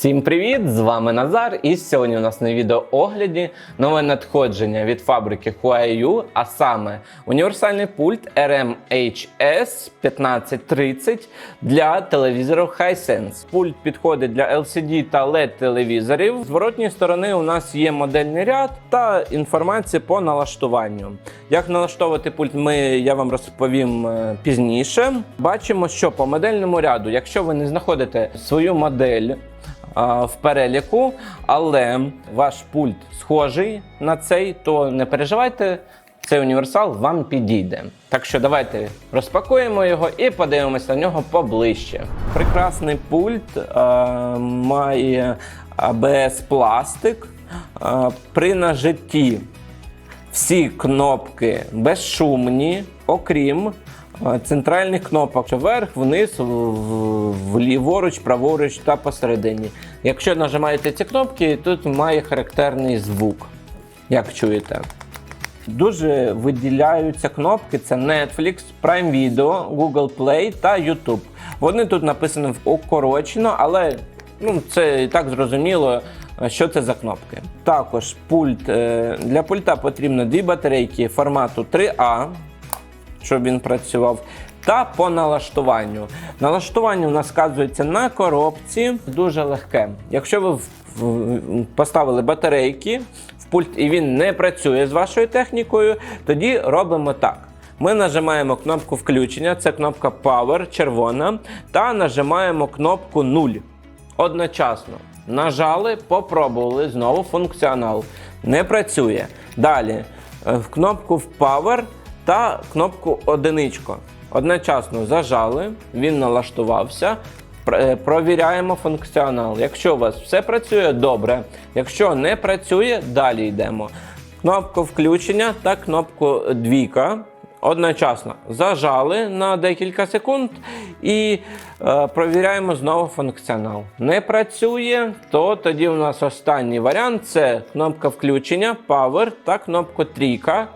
Всім привіт! З вами Назар. І сьогодні у нас на відеоогляді нове надходження від фабрики Huayu, а саме універсальний пульт RMHS 1530 для телевізорів Hisense. Пульт підходить для LCD та LED телевізорів. З зворотньої сторони у нас є модельний ряд та інформація по налаштуванню. Як налаштовувати пульт, ми, я вам розповім е, пізніше. Бачимо, що по модельному ряду, якщо ви не знаходите свою модель в переліку, але ваш пульт схожий на цей, то не переживайте, цей універсал вам підійде. Так що давайте розпакуємо його і подивимося на нього поближче. Прекрасний пульт а, має ABS пластик. А, при нажитті всі кнопки безшумні, окрім е, центральних кнопок вверх, вниз, вліворуч, праворуч та посередині. Якщо нажимаєте ці кнопки, тут має характерний звук, як чуєте. Дуже виділяються кнопки: це Netflix, Prime Video, Google Play та YouTube. Вони тут написані укорочено, але ну, це і так зрозуміло, що це за кнопки. Також пульт е, для пульта потрібно дві батарейки формату 3А, щоб він працював. Та по налаштуванню. Налаштування у нас сказується на коробці дуже легке. Якщо ви поставили батарейки в пульт і він не працює з вашою технікою, тоді робимо так. Ми нажимаємо кнопку включення, це кнопка Power червона, та нажимаємо кнопку 0 одночасно. Нажали, попробували знову функціонал. Не працює. Далі е, в кнопку в Power та кнопку одиничко. Одночасно зажали, він налаштувався. Е, Провіряємо функціонал. Якщо у вас все працює, добре. Якщо не працює, далі йдемо. Кнопку включення та кнопку двійка. Одночасно зажали на декілька секунд і е, провіряємо знову функціонал. Не працює, то тоді у нас останній варіант це кнопка включення, Power та кнопка трійка.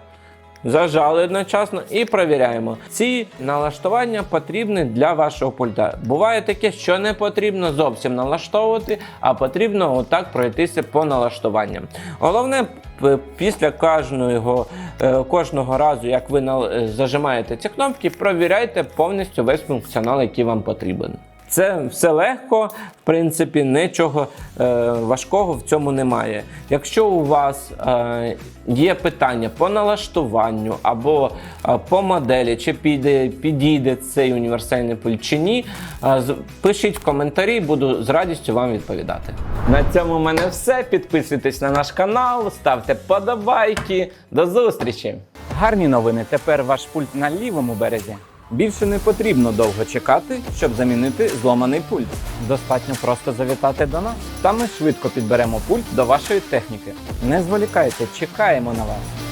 Зажали одночасно і провіряємо. Ці налаштування потрібні для вашого пульта. Буває таке, що не потрібно зовсім налаштовувати, а потрібно отак пройтися по налаштуванням. Головне, після кожного, е, кожного разу, як ви е, зажимаєте ці кнопки, провіряйте повністю весь функціонал, який вам потрібен. Це все легко, в принципі, нічого е, важкого в цьому немає. Якщо у вас е, є питання по налаштуванню або е, по моделі, чи піде, підійде цей універсальний пульт чи ні, пишіть в коментарі, буду з радістю вам відповідати. На цьому в мене все. Підписуйтесь на наш канал, ставте подобайки. До зустрічі! Гарні новини. Тепер ваш пульт на лівому березі. Більше не потрібно довго чекати, щоб замінити зломаний пульт. Достатньо просто завітати до нас, та ми швидко підберемо пульт до вашої техніки. Не зволікайте, чекаємо на вас.